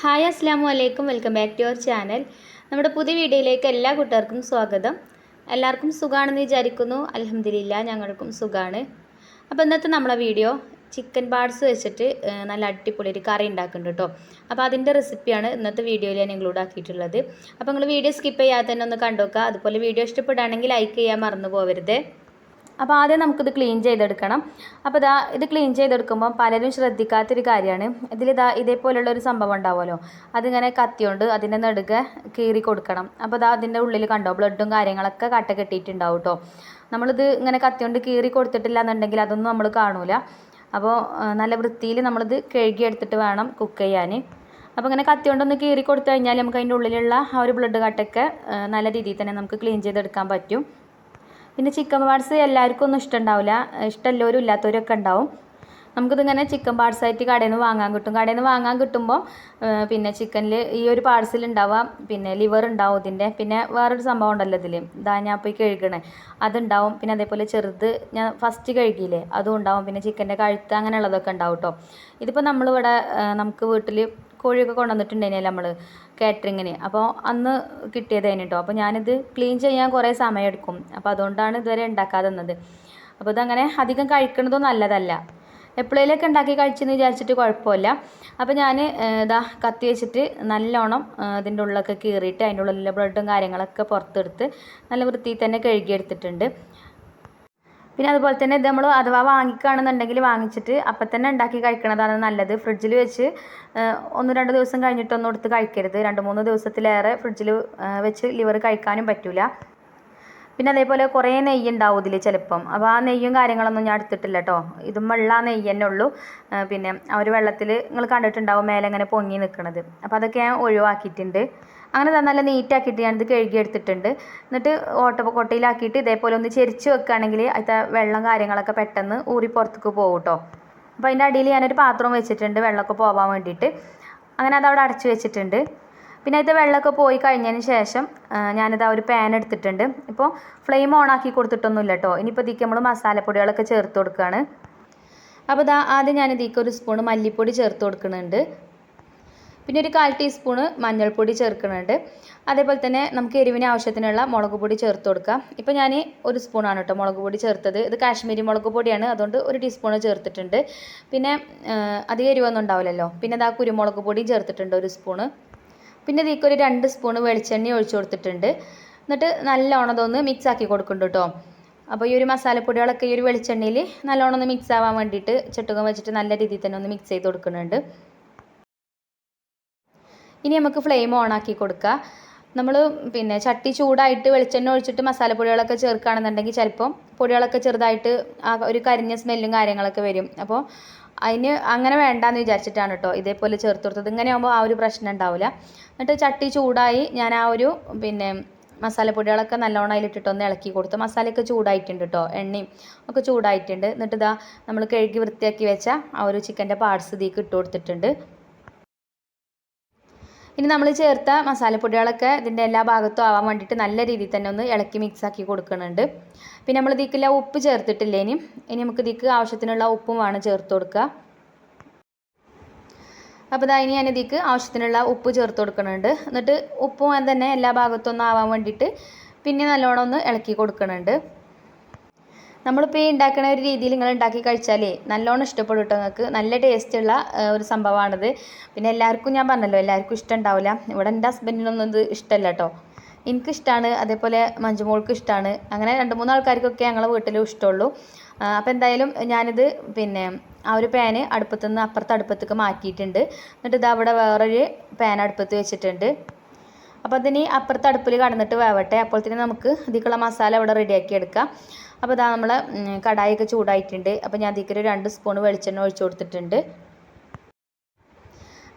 Hi അസ്സാം വലൈക്കും welcome back to your channel. നമ്മുടെ പുതിയ വീഡിയോയിലേക്ക് എല്ലാ കൂട്ടുകാർക്കും സ്വാഗതം. എല്ലാവർക്കും സുഖമാണെന്ന് വിചാരിക്കുന്നു. അലഹമില്ല ഞങ്ങൾക്കും സുഖമാണ് അപ്പോൾ ഇന്നത്തെ നമ്മളെ വീഡിയോ ചിക്കൻ പാർട്സ് വെച്ചിട്ട് നല്ല അടിപൊളി ഒരു കറി ഉണ്ടാക്കുന്നുണ്ട് കേട്ടോ അപ്പോൾ അതിന്റെ റെസിപ്പിയാണ് ഇന്നത്തെ വീഡിയോയിൽ ഞാൻ ഇൻക്ലൂഡ് ആക്കിയിട്ടുള്ളത്. അപ്പോൾ നിങ്ങൾ വീഡിയോ സ്കിപ്പ് ചെയ്യാതെ തന്നെ ഒന്ന് കണ്ടുവെക്കുക അതുപോലെ വീഡിയോ ഇഷ്ടപ്പെടുകയാണെങ്കിൽ ലൈക്ക് ചെയ്യാൻ മറന്നു പോകരുത് അപ്പോൾ ആദ്യം നമുക്കിത് ക്ലീൻ ചെയ്തെടുക്കണം. അപ്പോൾ ഇതാ ഇത് ക്ലീൻ ചെയ്തെടുക്കുമ്പോൾ പലരും ശ്രദ്ധിക്കാത്തൊരു കാര്യമാണ്. ഇതിലിതാ ഇതേപോലുള്ള ഒരു സംഭവം ഉണ്ടാവുമല്ലോ. അതിങ്ങനെ കത്തിയോണ്ട് അതിന്റെ നെടുക കീറി കൊടുക്കണം. അപ്പോൾ ഇതാ അതിന്റെ ഉള്ളിൽ കണ്ടോ ബ്ലഡും കാര്യങ്ങളൊക്കെ കട്ട കെട്ടിയിട്ടുണ്ടാവും കേട്ടോ നമ്മളിത് ഇങ്ങനെ കത്തിയോണ്ട് കീറി കൊടുത്തിട്ടില്ല എന്നുണ്ടെങ്കിൽ അതൊന്നും നമ്മൾ കാണൂല. അപ്പോൾ നല്ല വൃത്തിയിൽ നമ്മളിത് കഴുകിയെടുത്തിട്ട് വേണം കുക്ക് ചെയ്യാൻ അപ്പോൾ ഇങ്ങനെ കത്തി കൊണ്ടൊന്ന് കീറി കൊടുത്തു കഴിഞ്ഞാൽ നമുക്ക് അതിന്റെ ഉള്ളിലുള്ള ആ ഒരു ബ്ലഡ് കട്ടൊക്കെ നല്ല രീതിയിൽ തന്നെ നമുക്ക് ക്ലീൻ ചെയ്തെടുക്കാൻ പറ്റും. പിന്നെ ചിക്കൻ പാർട്സ് എല്ലാവർക്കും ഒന്നും ഇഷ്ടമുണ്ടാവില്ല ഇഷ്ടമുള്ളവരും ഇല്ലാത്തവരൊക്കെ ഉണ്ടാവും. നമുക്കിതിങ്ങനെ ചിക്കൻ പാർട്സ് ആയിട്ട് കടയിൽ നിന്ന് വാങ്ങാൻ കിട്ടും. കടയിൽ നിന്ന് വാങ്ങാൻ കിട്ടുമ്പോൾ പിന്നെ ചിക്കനിൽ ഈ ഒരു പാർസൽ ഉണ്ടാവുക പിന്നെ ലിവർ ഉണ്ടാവും ഇതിന്റെ പിന്നെ വേറൊരു സംഭവം ഉണ്ടല്ലോ ഇതിൽ ഇതാ ഞാൻ പോയി കഴുകണേ. അതുണ്ടാവും. പിന്നെ അതേപോലെ ചെറുത് ഞാൻ ഫസ്റ്റ് കഴുകിയില്ലേ? അതും ഉണ്ടാവും. പിന്നെ ചിക്കന്റെ കഴുത്ത് അങ്ങനെയുള്ളതൊക്കെ ഉണ്ടാവും കേട്ടോ ഇതിപ്പോൾ നമ്മളിവിടെ നമുക്ക് വീട്ടിൽ കോഴിയൊക്കെ കൊണ്ടുവന്നിട്ടുണ്ടായിരുന്നല്ലോ നമ്മൾ കാറ്ററിങ്ങിന് അപ്പോൾ അന്ന് കിട്ടിയതേന് കേട്ടോ അപ്പോൾ ഞാനിത് ക്ലീൻ ചെയ്യാൻ കുറേ സമയമെടുക്കും അപ്പോൾ അതുകൊണ്ടാണ് ഇതുവരെ ഉണ്ടാക്കാതെ നിന്നത് അപ്പോൾ ഇതങ്ങനെ അധികം കഴിക്കുന്നതും നല്ലതല്ല. എപ്പോഴേലൊക്കെ ഉണ്ടാക്കി കഴിച്ചെന്ന് വിചാരിച്ചിട്ട് കുഴപ്പമില്ല. അപ്പോൾ ഞാൻ ഇതാ കത്തി വെച്ചിട്ട് നല്ലോണം അതിന്റെ ഉള്ളൊക്കെ കീറിയിട്ട് അതിന്റെ ഉള്ളിലെ ബ്ലഡും കാര്യങ്ങളൊക്കെ പുറത്തെടുത്ത് നല്ല വൃത്തിയിൽ തന്നെ കഴുകിയെടുത്തിട്ടുണ്ട്. പിന്നെ അതുപോലെ തന്നെ ഇത് നമ്മൾ അഥവാ വാങ്ങിക്കുകയാണെന്നുണ്ടെങ്കിൽ വാങ്ങിച്ചിട്ട് അപ്പം തന്നെ ഉണ്ടാക്കി കഴിക്കണതാണ് നല്ലത്. ഫ്രിഡ്ജിൽ വെച്ച് ഒന്ന് രണ്ട് ദിവസം കഴിഞ്ഞിട്ടൊന്നും എടുത്ത് കഴിക്കരുത്. രണ്ട് മൂന്ന് ദിവസത്തിലേറെ ഫ്രിഡ്ജിൽ വെച്ച് ലിവർ കഴിക്കാനും പറ്റില്ല പിന്നെ അതേപോലെ കുറേ നെയ്യ് ഉണ്ടാവും ഇതിൽ ചിലപ്പം. അപ്പോൾ ആ നെയ്യും കാര്യങ്ങളൊന്നും ഞാൻ എടുത്തിട്ടില്ല കേട്ടോ ഇതും വെള്ള നെയ്യ് തന്നെ ഉള്ളൂ. പിന്നെ ആ ഒരു വെള്ളത്തിൽ നിങ്ങൾ കണ്ടിട്ടുണ്ടാവും മേലെ ഇങ്ങനെ പൊങ്ങി നിൽക്കുന്നത് അപ്പോൾ അതൊക്കെ ഞാൻ ഒഴിവാക്കിയിട്ടുണ്ട്. അങ്ങനെ നല്ല നീറ്റാക്കിയിട്ട് ഞാനിത് കഴുകി എടുത്തിട്ടുണ്ട് എന്നിട്ട് ഓട്ടപ്പൊക്കൊട്ടയിലാക്കിയിട്ട് ഇതേപോലെ ഒന്ന് ചെരിച്ച് വെക്കുകയാണെങ്കിൽ അതിന്റെ വെള്ളം കാര്യങ്ങളൊക്കെ പെട്ടെന്ന് ഊറി പുറത്തേക്ക് പോകും കേട്ടോ. അപ്പോൾ അതിന്റെ അടിയിൽ ഞാനൊരു പാത്രം വെച്ചിട്ടുണ്ട് വെള്ളമൊക്കെ പോകാൻ വേണ്ടിയിട്ട്. അങ്ങനെ അതവിടെ അടച്ചു വെച്ചിട്ടുണ്ട്. പിന്നെ അതിന്റെ വെള്ളമൊക്കെ പോയി കഴിഞ്ഞതിന് ശേഷം ഞാനിത് ഒരു പാൻ എടുത്തിട്ടുണ്ട്. ഇപ്പോൾ ഫ്ലെയിം ഓൺ ആക്കി കൊടുത്തിട്ടൊന്നുമില്ല കേട്ടോ. ഇനിയിപ്പോൾ ഇതിക്ക് നമ്മൾ മസാലപ്പൊടികളൊക്കെ ചേർത്ത് കൊടുക്കുകയാണ്. അപ്പോൾ ഇതാ ആദ്യം ഞാൻ ഇതിക്ക് ഒരു സ്പൂൺ മല്ലിപ്പൊടി ചേർത്ത് കൊടുക്കുന്നുണ്ട്. പിന്നെ ഒരു കാൽ ടീസ്പൂണ് മഞ്ഞൾപ്പൊടി ചേർക്കുന്നുണ്ട്. അതേപോലെ തന്നെ നമുക്ക് എരിവിന് ആവശ്യത്തിനുള്ള മുളക് പൊടി ചേർത്ത് കൊടുക്കാം. ഇപ്പോൾ ഞാൻ ഒരു സ്പൂണാണ് കേട്ടോ മുളക് പൊടി ചേർത്തത്. ഇത് കാശ്മീരി മുളക് പൊടിയാണ്. അതുകൊണ്ട് ഒരു ടീസ്പൂണ് ചേർത്തിട്ടുണ്ട്. പിന്നെ അധികം എരിവൊന്നും ഉണ്ടാവില്ലല്ലോ. പിന്നെ അത് ആ കുരുമുളക് പൊടിയും ചേർത്തിട്ടുണ്ട് ഒരു സ്പൂണ്. പിന്നെ ഇതിലേക്ക് ഒരു രണ്ട് സ്പൂണ് വെളിച്ചെണ്ണ ഒഴിച്ചു കൊടുത്തിട്ടുണ്ട്. എന്നിട്ട് നല്ലോണം ഇതൊന്ന് മിക്സ് ആക്കി കൊടുക്കുന്നുണ്ട് കേട്ടോ അപ്പോൾ ഈ ഒരു മസാലപ്പൊടികളൊക്കെ ഈ ഒരു വെളിച്ചെണ്ണയിൽ നല്ലോണം ഒന്ന് മിക്സ് ആവാൻ വേണ്ടിയിട്ട് ചട്ടുകം വെച്ചിട്ട് നല്ല രീതിയിൽ തന്നെ ഒന്ന് മിക്സ് ചെയ്ത് കൊടുക്കുന്നുണ്ട്. ഇനി നമുക്ക് ഫ്ലെയിം ഓൺ ആക്കി കൊടുക്കുക നമ്മൾ പിന്നെ ചട്ടി ചൂടായിട്ട് വെളിച്ചെണ്ണ ഒഴിച്ചിട്ട് മസാലപ്പൊടികളൊക്കെ ചേർക്കുകയാണെന്നുണ്ടെങ്കിൽ ചിലപ്പം പൊടികളൊക്കെ ചെറുതായിട്ട് ഒരു കരിഞ്ഞ സ്മെല്ലും കാര്യങ്ങളൊക്കെ വരും. അപ്പോൾ അതിന് അങ്ങനെ വേണ്ടാന്ന് വിചാരിച്ചിട്ടാണ് കേട്ടോ ഇതേപോലെ ചേർത്ത് കൊടുത്തത്. ഇങ്ങനെ ആകുമ്പോൾ ആ ഒരു പ്രശ്നം ഉണ്ടാവില്ല എന്നിട്ട് ചട്ടി ചൂടായി ഞാൻ ആ ഒരു പിന്നെ മസാലപ്പൊടികളൊക്കെ നല്ലോണം അതിലിട്ടിട്ട് ഒന്ന് ഇളക്കി കൊടുത്തു. മസാലയൊക്കെ ചൂടായിട്ടുണ്ട് കേട്ടോ എണ്ണയും ഒക്കെ ചൂടായിട്ടുണ്ട്. എന്നിട്ട് ഇതാ നമ്മൾ കഴുകി വൃത്തിയാക്കി വെച്ച ആ ഒരു ചിക്കന്റെ പാർട്സ് ഇതിലേക്ക് ഇട്ട് കൊടുത്തിട്ടുണ്ട്. ഇനി നമ്മൾ ചേർത്ത മസാലപ്പൊടികളൊക്കെ ഇതിന്റെ എല്ലാ ഭാഗത്തും ആവാൻ വേണ്ടിയിട്ട് നല്ല രീതിയിൽ തന്നെ ഒന്ന് ഇളക്കി മിക്സ് ആക്കി കൊടുക്കുന്നുണ്ട്. പിന്നെ നമ്മൾ ഇതിക്കില്ല ഉപ്പ് ചേർത്തിട്ടില്ല ഇനി? ഇനി നമുക്ക് ഇതിക്ക് ആവശ്യത്തിനുള്ള ഉപ്പും വേണം ചേർത്ത് കൊടുക്കുക. അപ്പോൾ ഇതാ ഇനി ഞാൻ ഇതിക്ക് ആവശ്യത്തിനുള്ള ഉപ്പ് ചേർത്ത് കൊടുക്കുന്നുണ്ട്. എന്നിട്ട് ഉപ്പും തന്നെ എല്ലാ ഭാഗത്തും ഒന്ന് ആവാൻ വേണ്ടിയിട്ട് പിന്നെ നല്ലോണം ഒന്ന് ഇളക്കി കൊടുക്കുന്നുണ്ട്. നമ്മളിപ്പോൾ ഈ ഉണ്ടാക്കുന്ന ഒരു രീതിയിൽ നിങ്ങൾ ഉണ്ടാക്കി കഴിച്ചാലേ നല്ലോണം ഇഷ്ടപ്പെടും കേട്ടോ നിങ്ങൾക്ക്. നല്ല ടേസ്റ്റുള്ള ഒരു സംഭവമാണിത്. പിന്നെ എല്ലാവർക്കും ഞാൻ പറഞ്ഞല്ലോ എല്ലാവർക്കും ഇഷ്ടം ഉണ്ടാവില്ല ഇവിടെ എന്റെ ഹസ്ബൻഡിനൊന്നും ഇത് ഇഷ്ടമല്ല കേട്ടോ എനിക്കിഷ്ടമാണ് അതേപോലെ മഞ്ജുമോൾക്ക് ഇഷ്ടമാണ് അങ്ങനെ രണ്ട് മൂന്ന് ആൾക്കാർക്കൊക്കെ ഞങ്ങളെ വീട്ടിലും ഇഷ്ടമുള്ളൂ. അപ്പോൾ എന്തായാലും ഞാനിത് പിന്നെ ആ ഒരു പാന് അടുപ്പത്തു നിന്ന് അപ്പുറത്തെ അടുപ്പത്തേക്ക് മാറ്റിയിട്ടുണ്ട്. എന്നിട്ട് ഇത് അവിടെ വേറൊരു പാൻ അടുപ്പത്ത് വെച്ചിട്ടുണ്ട്. അപ്പോൾ അതിന് അപ്പുറത്തെ അടുപ്പിൽ കടന്നിട്ട് വേവട്ടെ. അപ്പോൾ തന്നെ നമുക്ക് ഇതിക്കുള്ള മസാല ഇവിടെ റെഡിയാക്കി എടുക്കാം. അപ്പോൾ ഇതാ നമ്മൾ കടായൊക്കെ ചൂടായിട്ടുണ്ട്. അപ്പോൾ ഞാൻ ഇതിക്കൊരു രണ്ട് സ്പൂൺ വെളിച്ചെണ്ണ ഒഴിച്ചു കൊടുത്തിട്ടുണ്ട്.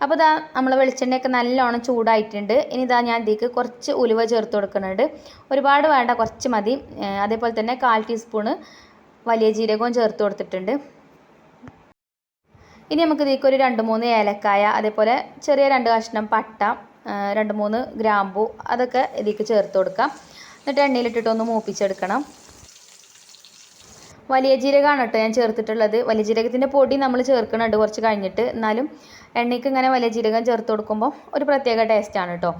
അപ്പോൾ ഇതാ നമ്മൾ വെളിച്ചെണ്ണയൊക്കെ നല്ലോണം ചൂടായിട്ടുണ്ട്. ഇനി ഇതാ ഞാൻ ഇതിലേക്ക് കുറച്ച് ഉലുവ ചേർത്ത് കൊടുക്കുന്നുണ്ട്. ഒരുപാട് വേണ്ട കുറച്ച് മതി. അതേപോലെ തന്നെ കാൽ ടീസ്പൂണ് വലിയ ജീരകവും ചേർത്ത് കൊടുത്തിട്ടുണ്ട്. ഇനി നമുക്ക് ഇതിലേക്ക് ഒരു രണ്ട് മൂന്ന് ഏലക്കായ അതേപോലെ ചെറിയ രണ്ട് കഷ്ണം പട്ട രണ്ട് മൂന്ന് ഗ്രാമ്പു അതൊക്കെ ഇതിലേക്ക് ചേർത്ത് കൊടുക്കാം. എന്നിട്ട് എണ്ണയിലിട്ടിട്ടൊന്ന് മൂപ്പിച്ചെടുക്കണം. വലിയ ജീരകമാണ് കേട്ടോ ഞാൻ ചേർത്തിട്ടുള്ളത്. വലിയ ജീരകത്തിന്റെ പൊടി നമ്മൾ ചേർക്കുന്നുണ്ട് കുറച്ച് കഴിഞ്ഞിട്ട്. എന്നാലും എണ്ണയ്ക്ക് ഇങ്ങനെ വലിയ ജീരകം ചേർത്ത് കൊടുക്കുമ്പോൾ ഒരു പ്രത്യേക ടേസ്റ്റാണ് കേട്ടോ.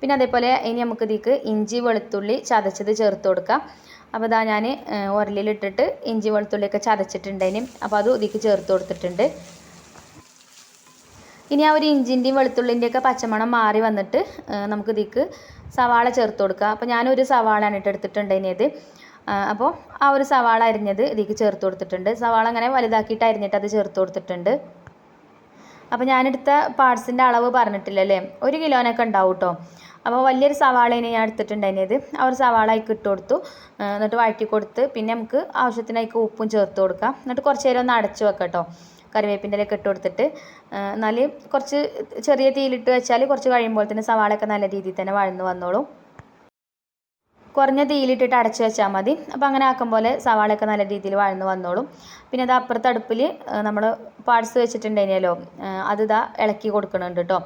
പിന്നെ അതേപോലെ ഇനി നമുക്ക് ഇതിക്ക് ഇഞ്ചി വെളുത്തുള്ളി ചതച്ചത് ചേർത്ത് കൊടുക്കാം. അപ്പോൾ ഇതാ ഞാൻ ഉരലിലിട്ടിട്ട് ഇഞ്ചി വെളുത്തുള്ളിയൊക്കെ ചതച്ചിട്ടുണ്ടതിനും അപ്പോൾ അത് ഇതിക്ക് ചേർത്ത് കൊടുത്തിട്ടുണ്ട്. ഇനി ആ ഒരു ഇഞ്ചിന്റെയും വെളുത്തുള്ളിന്റെയൊക്കെ പച്ചമണം മാറി വന്നിട്ട് നമുക്ക് ഇതിക്ക് സവാള ചേർത്ത് കൊടുക്കുക അപ്പോൾ ഞാനൊരു സവാളയാണ് ഇട്ട് എടുത്തിട്ടുണ്ടതിനത് അപ്പോൾ ആ ഒരു സവാള അരിഞ്ഞത് ഇതിലേക്ക് ചേർത്ത് കൊടുത്തിട്ടുണ്ട്. സവാള അങ്ങനെ വലുതാക്കിയിട്ട് അരിഞ്ഞിട്ട് അത് ചേർത്ത് കൊടുത്തിട്ടുണ്ട്. അപ്പോൾ ഞാനെടുത്ത പാർട്സിന്റെ അളവ് പറഞ്ഞിട്ടില്ലല്ലേ? ഒരു കിലോനൊക്കെ ഉണ്ടാവും കേട്ടോ അപ്പോൾ വലിയൊരു സവാളേനെ ഞാൻ എടുത്തിട്ടുണ്ടായിരുന്നത്. ആ ഒരു സവാള അതിക്ക് ഇട്ട് കൊടുത്തു. എന്നിട്ട് വഴറ്റി കൊടുത്ത് പിന്നെ നമുക്ക് ആവശ്യത്തിനായിക്ക് ഉപ്പും ചേർത്ത് കൊടുക്കാം. എന്നിട്ട് കുറച്ച് നേരം ഒന്ന് അടച്ചു വെക്കാം കേട്ടോ കറിവേപ്പിന്റെ ഇലയൊക്കെ ഇട്ട് കൊടുത്തിട്ട്. എന്നാൽ കുറച്ച് ചെറിയ തീയിലിട്ട് വെച്ചാൽ കുറച്ച് കഴിയുമ്പോൾ തന്നെ സവാളയൊക്കെ നല്ല രീതിയിൽ തന്നെ വഴന്ന് വന്നോളും. കുറഞ്ഞ തീയിലിട്ടിട്ട് അടച്ചു വെച്ചാൽ മതി. അപ്പോൾ അങ്ങനെ ആക്കും പോലെ സവാളയൊക്കെ നല്ല രീതിയിൽ വഴന്ന് വന്നോളും. പിന്നെ അത് അപ്പുറത്ത് അടുപ്പിൽ നമ്മൾ പാഴ്സ് വെച്ചിട്ടുണ്ടായിരുന്നല്ലോ അത് ഇതാ ഇളക്കി കൊടുക്കുന്നുണ്ട് കേട്ടോ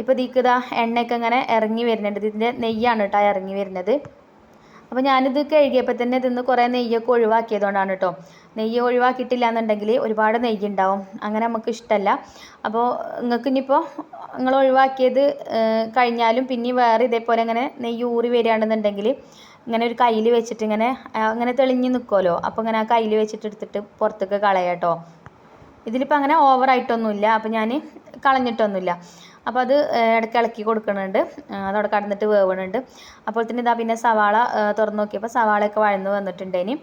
ഇപ്പോൾ ഇതിക്ക് ഇതാ എണ്ണയൊക്കെ ഇങ്ങനെ ഇറങ്ങി വരുന്നുണ്ട്. ഇതിന്റെ നെയ്യാണ് കേട്ടോ ഇറങ്ങി വരുന്നത്. അപ്പോൾ ഞാനിത് കഴുകിയപ്പോൾ തന്നെ ഇതിന്ന് കുറേ നെയ്യൊക്കെ ഒഴിവാക്കിയതുകൊണ്ടാണ് കേട്ടോ നെയ്യ് ഒഴിവാക്കിയിട്ടില്ല എന്നുണ്ടെങ്കിൽ ഒരുപാട് നെയ്യ് ഉണ്ടാവും അങ്ങനെ നമുക്ക് ഇഷ്ടമല്ല അപ്പോൾ നിങ്ങൾക്ക് ഇനിയിപ്പോൾ നിങ്ങൾ ഒഴിവാക്കിയത് കഴിഞ്ഞാലും പിന്നെ വേറെ ഇതേപോലെ ഇങ്ങനെ നെയ്യ് ഊറി വരികയാണെന്നുണ്ടെങ്കിൽ ഇങ്ങനെ ഒരു കയ്യിൽ വെച്ചിട്ട് ഇങ്ങനെ അങ്ങനെ തെളിഞ്ഞ് നിൽക്കുമല്ലോ അപ്പോൾ ഇങ്ങനെ ആ കയ്യിൽ വെച്ചിട്ട് എടുത്തിട്ട് പുറത്തേക്ക് കളയാം കേട്ടോ ഇതിലിപ്പോൾ അങ്ങനെ ഓവറായിട്ടൊന്നുമില്ല അപ്പോൾ ഞാൻ കളഞ്ഞിട്ടൊന്നുമില്ല. അപ്പോൾ അത് ഇടയ്ക്ക് ഇളക്കി കൊടുക്കുന്നുണ്ട് അതവിടെ കടന്നിട്ട് വേവണുണ്ട്. അപ്പോൾ തന്നെ ഇതാ പിന്നെ സവാള തുറന്നു നോക്കിയപ്പോൾ സവാളയൊക്കെ വഴന്ന് വന്നിട്ടുണ്ട് ഇനി.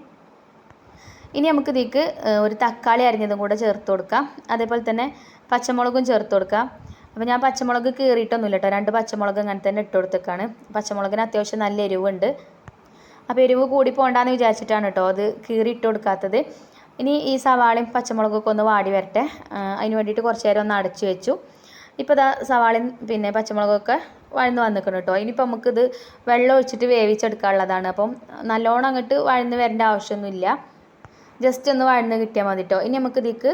ഇനി നമുക്ക് ഇതിലേക്ക് ഒരു തക്കാളി അരിഞ്ഞതും കൂടെ ചേർത്ത് കൊടുക്കാം. അതേപോലെ തന്നെ പച്ചമുളകും ചേർത്ത് കൊടുക്കാം. അപ്പോൾ ഞാൻ പച്ചമുളക് കീറിയിട്ടൊന്നുമില്ല കേട്ടോ. രണ്ട് പച്ചമുളക് അങ്ങനെ തന്നെ ഇട്ട് കൊടുത്തേക്കാണ്. പച്ചമുളകിന് അത്യാവശ്യം നല്ല എരിവുണ്ട്. അപ്പോൾ എരിവ് കൂടി പോകണ്ടെന്ന് വിചാരിച്ചിട്ടാണ് കേട്ടോ അത് കീറി ഇട്ട് കൊടുക്കാത്തത്. ഇനി ഈ സവാളയും പച്ചമുളകൊക്കെ ഒന്ന് വാടി വരട്ടെ. അതിന് വേണ്ടിയിട്ട് കുറച്ച് നേരം ഒന്ന് അടച്ചു വെച്ചു. ഇപ്പോൾ ഇതാ സവാളയും പിന്നെ പച്ചമുളകൊക്കെ വഴന്ന് വന്നിക്കണം കേട്ടോ ഇനിയിപ്പോൾ നമുക്കിത് വെള്ളം ഒഴിച്ചിട്ട് വേവിച്ചെടുക്കാനുള്ളതാണ്. അപ്പം നല്ലോണം അങ്ങോട്ട് വഴന്ന് വരേണ്ട ആവശ്യമൊന്നുമില്ല. ജസ്റ്റ് ഒന്ന് വഴന്ന് കിട്ടിയാൽ മതി കേട്ടോ ഇനി നമുക്ക് ഇതിക്ക്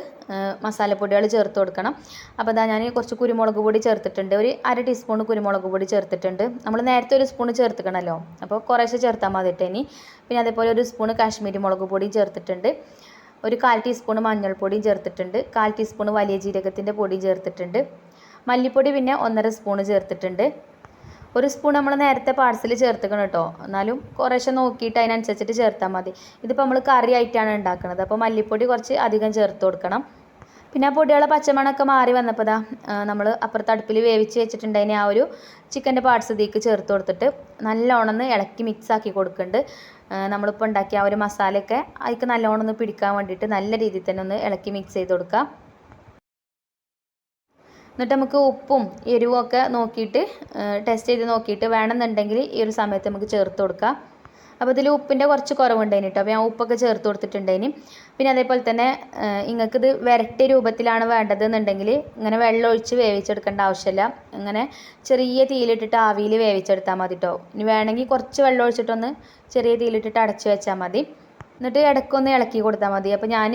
മസാലപ്പൊടികൾ ചേർത്ത് കൊടുക്കണം. അപ്പോൾ ഇതാ ഞാൻ കുറച്ച് കുരുമുളക് പൊടി ചേർത്തിട്ടുണ്ട്. ഒരു അര ടീസ്പൂൺ കുരുമുളക് പൊടി ചേർത്തിട്ടുണ്ട്. നമ്മൾ നേരത്തെ ഒരു സ്പൂൺ ചേർത്തിക്കണമല്ലോ അപ്പോൾ കുറേശ്ശെ ചേർത്താൽ മതി കേട്ടോ ഇനി. പിന്നെ അതേപോലെ ഒരു സ്പൂൺ കാശ്മീരി മുളക് പൊടിയും ചേർത്തിട്ടുണ്ട്. ഒരു കാൽ ടീസ്പൂൺ മഞ്ഞൾപ്പൊടിയും ചേർത്തിട്ടുണ്ട്. കാൽ ടീസ്പൂൺ വലിയ ജീരകത്തിന്റെ പൊടിയും ചേർത്തിട്ടുണ്ട്. മല്ലിപ്പൊടി പിന്നെ ഒന്നര സ്പൂൺ ചേർത്തിട്ടുണ്ട്. ഒരു സ്പൂൺ നമ്മൾ നേരത്തെ പാഴ്സൽ ചേർത്തിക്കണം കേട്ടോ എന്നാലും കുറേശ്ശെ നോക്കിയിട്ട് അതിനനുസരിച്ചിട്ട് ചേർത്താൽ മതി. ഇതിപ്പോൾ നമ്മൾ കറി ആയിട്ടാണ് ഉണ്ടാക്കുന്നത് അപ്പോൾ മല്ലിപ്പൊടി കുറച്ച് അധികം ചേർത്ത് കൊടുക്കണം. പിന്നെ ആ പൊടികളെ പച്ചമണമൊക്കെ മാറി വന്നപ്പോൾ നമ്മൾ അപ്പുറത്ത് അടുപ്പിൽ വേവിച്ച് വെച്ചിട്ടുണ്ടതിന് ആ ഒരു ചിക്കന്റെ പാർട്സ് ഇതിലേക്ക് ചേർത്ത് കൊടുത്തിട്ട് നല്ലോണമെന്ന് ഇളക്കി മിക്സ് ആക്കി കൊടുക്കുന്നുണ്ട് നമ്മളിപ്പോൾ ഉണ്ടാക്കിയ ആ ഒരു മസാലയൊക്കെ അതിക്ക് നല്ലോണമെന്ന് പിടിക്കാൻ വേണ്ടിയിട്ട് നല്ല രീതിയിൽ തന്നെ ഒന്ന് ഇളക്കി മിക്സ് ചെയ്ത് കൊടുക്കാം. എന്നിട്ട് നമുക്ക് ഉപ്പും എരിവും ഒക്കെ നോക്കിയിട്ട് ടെസ്റ്റ് ചെയ്ത് നോക്കിയിട്ട് വേണമെന്നുണ്ടെങ്കിൽ ഈ ഒരു സമയത്ത് നമുക്ക് ചേർത്ത് കൊടുക്കാം. അപ്പോൾ ഇതിൽ ഉപ്പിന്റെ കുറച്ച് കുറവുണ്ടായിന് കേട്ടോ. അപ്പോൾ ഞാൻ ഉപ്പൊക്കെ ചേർത്ത് കൊടുത്തിട്ടുണ്ടായിന്. പിന്നെ അതേപോലെ തന്നെ നിങ്ങൾക്കിത് വരട്ടിയ രൂപത്തിലാണ് വേണ്ടത് എന്നുണ്ടെങ്കിൽ ഇങ്ങനെ വെള്ളം ഒഴിച്ച് വേവിച്ചെടുക്കേണ്ട ആവശ്യമില്ല. ഇങ്ങനെ ചെറിയ തീയിലിട്ടിട്ട് ആവിയിൽ വേവിച്ചെടുത്താൽ മതി കേട്ടോ. ഇനി വേണമെങ്കിൽ കുറച്ച് വെള്ളം ഒഴിച്ചിട്ടൊന്ന് ചെറിയ തീയിലിട്ടിട്ട് അടച്ചു വെച്ചാൽ മതി. എന്നിട്ട് ഇടയ്ക്കൊന്ന് ഇളക്കി കൊടുത്താൽ മതി. അപ്പോൾ ഞാൻ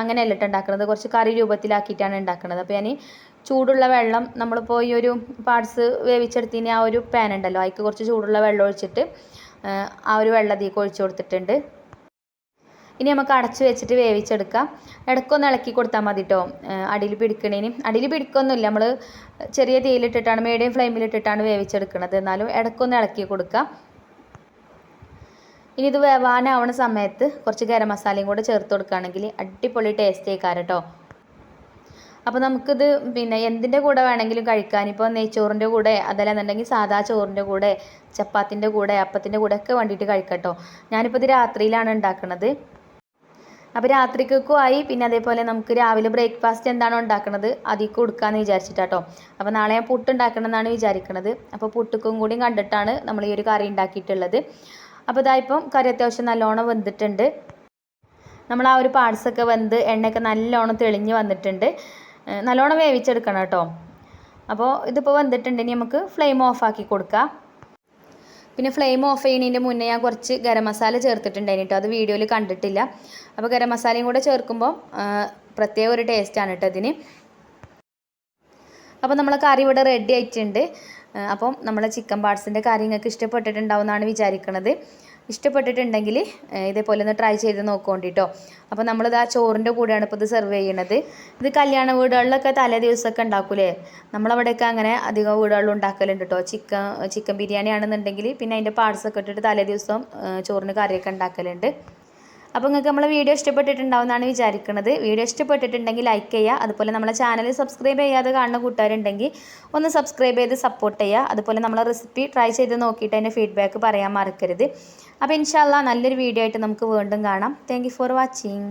അങ്ങനെയല്ല ഇട്ട് ഉണ്ടാക്കുന്നത്. കുറച്ച് കറി രൂപത്തിലാക്കിയിട്ടാണ് ഉണ്ടാക്കുന്നത്. അപ്പോൾ ഞാൻ ചൂടുള്ള വെള്ളം നമ്മളിപ്പോൾ ഈ ഒരു പാർട്സ് വേവിച്ചെടുത്തിന് ആ ഒരു പാൻ ഉണ്ടല്ലോ അതിക്ക് കുറച്ച് ചൂടുള്ള വെള്ളം ഒഴിച്ചിട്ട് ആ ഒരു വെള്ളം അതിലേക്ക് ഒഴിച്ചു കൊടുത്തിട്ടുണ്ട്. ഇനി നമുക്ക് അടച്ചു വെച്ചിട്ട് വേവിച്ചെടുക്കാം. ഇടയ്ക്കൊന്ന് ഇളക്കി കൊടുത്താൽ മതി കേട്ടോ അടിയിൽ പിടിക്കണേന്. അടിയിൽ പിടിക്കൊന്നുമില്ല. നമ്മൾ ചെറിയ തീയിലിട്ടിട്ടാണ് മീഡിയം ഫ്ലെയിമിലിട്ടിട്ടാണ് വേവിച്ചെടുക്കുന്നത് എന്നാലും ഇടയ്ക്കൊന്ന് ഇളക്കി കൊടുക്കാം. ഇനി ഇത് വേവാനാവണ സമയത്ത് കുറച്ച് ഗരം മസാലയും കൂടെ ചേർത്ത് കൊടുക്കുകയാണെങ്കിൽ അടിപൊളി ടേസ്റ്റ് ആയിക്കാരം കേട്ടോ അപ്പോൾ നമുക്കിത് പിന്നെ എന്തിന്റെ കൂടെ വേണമെങ്കിലും കഴിക്കാൻ ഇപ്പോൾ നെയ്ച്ചോറിന്റെ കൂടെ അതല്ലെന്നുണ്ടെങ്കിൽ സാധാ ചോറിന്റെ കൂടെ ചപ്പാത്തിന്റെ കൂടെ അപ്പത്തിന്റെ കൂടെ ഒക്കെ വേണ്ടിയിട്ട് കഴിക്കട്ടോ. ഞാനിപ്പോൾ ഇത് രാത്രിയിലാണ് ഉണ്ടാക്കുന്നത് അപ്പോൾ രാത്രിക്കൊക്കെ ആയി പിന്നെ അതേപോലെ നമുക്ക് രാവിലെ ബ്രേക്ക്ഫാസ്റ്റ് എന്താണോ ഉണ്ടാക്കുന്നത് അതിൽ കൊടുക്കാമെന്ന് വിചാരിച്ചിട്ടാട്ടോ. അപ്പോൾ നാളെ ഞാൻ പുട്ട് ഉണ്ടാക്കണമെന്നാണ് വിചാരിക്കുന്നത് അപ്പോൾ പുട്ടുക്കും കൂടി കണ്ടിട്ടാണ് നമ്മൾ ഈ ഒരു കറി ഉണ്ടാക്കിയിട്ടുള്ളത്. അപ്പോൾ ഇതായിപ്പം കറി അത്യാവശ്യം നല്ലോണം വെന്തിട്ടുണ്ട്. നമ്മൾ ആ ഒരു പാർട്സൊക്കെ വെന്ത് എണ്ണയൊക്കെ നല്ലോണം തെളിഞ്ഞ് വന്നിട്ടുണ്ട്. നല്ലോണം വേവിച്ചെടുക്കണം കേട്ടോ. അപ്പോൾ ഇതിപ്പോൾ വന്നിട്ടുണ്ടെങ്കിൽ നമുക്ക് ഫ്ലെയിം ഓഫ് ആക്കി കൊടുക്കാം. പിന്നെ ഫ്ലെയിം ഓഫ് ചെയ്യുന്നതിന്റെ മുന്നേ ഞാൻ കുറച്ച് ഗരം മസാല ചേർത്തിട്ടുണ്ടായിരുന്നു കേട്ടോ. അത് വീഡിയോയിൽ കണ്ടിട്ടില്ല. അപ്പോൾ ഗരം മസാലയും കൂടെ ചേർക്കുമ്പോൾ പ്രത്യേക ഒരു ടേസ്റ്റാണ് കേട്ടോ അതിന് അപ്പോൾ നമ്മളെ കറി ഇവിടെ റെഡി ആയിട്ടുണ്ട്. അപ്പം നമ്മളെ ചിക്കൻ പാർട്സിന്റെ കറി നിങ്ങൾക്ക് ഇഷ്ടപ്പെട്ടിട്ടുണ്ടാവും എന്നാണ് വിചാരിക്കുന്നത് ഇഷ്ടപ്പെട്ടിട്ടുണ്ടെങ്കിൽ ഇതേപോലെ ഒന്ന് ട്രൈ ചെയ്ത് നോക്കോണ്ടിട്ടോ അപ്പോൾ നമ്മളിത് ആ ചോറിന്റെ കൂടെയാണ് ഇപ്പോൾ ഇത് സെർവ് ചെയ്യണത്. ഇത് കല്യാണ വീടുകളിലൊക്കെ തലേ ദിവസമൊക്കെ ഉണ്ടാക്കൂലേ? നമ്മളവിടെയൊക്കെ അങ്ങനെ അധികം വീടുകളിൽ ഉണ്ടാക്കലുണ്ട് കേട്ടോ ചിക്കൻ ചിക്കൻ ബിരിയാണി ആണെന്നുണ്ടെങ്കിൽ പിന്നെ അതിന്റെ പാർട്സൊക്കെ ഇട്ടിട്ട് തലേ ദിവസം ചോറിന് കറിയൊക്കെ ഉണ്ടാക്കലുണ്ട്. അപ്പോൾ നിങ്ങൾക്ക് നമ്മളെ വീഡിയോ ഇഷ്ടപ്പെട്ടിട്ടുണ്ടാവുമെന്നാണ് വിചാരിക്കുന്നത് വീഡിയോ ഇഷ്ടപ്പെട്ടിട്ടുണ്ടെങ്കിൽ ലൈക്ക് ചെയ്യുക. അതുപോലെ നമ്മളെ ചാനൽ സബ്സ്ക്രൈബ് ചെയ്യാതെ കാണുന്ന കൂട്ടുകാരുണ്ടെങ്കിൽ ഒന്ന് സബ്സ്ക്രൈബ് ചെയ്ത് സപ്പോർട്ട് ചെയ്യുക. അതുപോലെ നമ്മളെ റെസിപ്പി ട്രൈ ചെയ്ത് നോക്കിയിട്ട് അതിന്റെ ഫീഡ്ബാക്ക് പറയാൻ മറക്കരുത്. അപ്പോൾ ഇൻഷാല്ല നല്ലൊരു വീഡിയോ ആയിട്ട് നമുക്ക് വീണ്ടും കാണാം. Thank for watching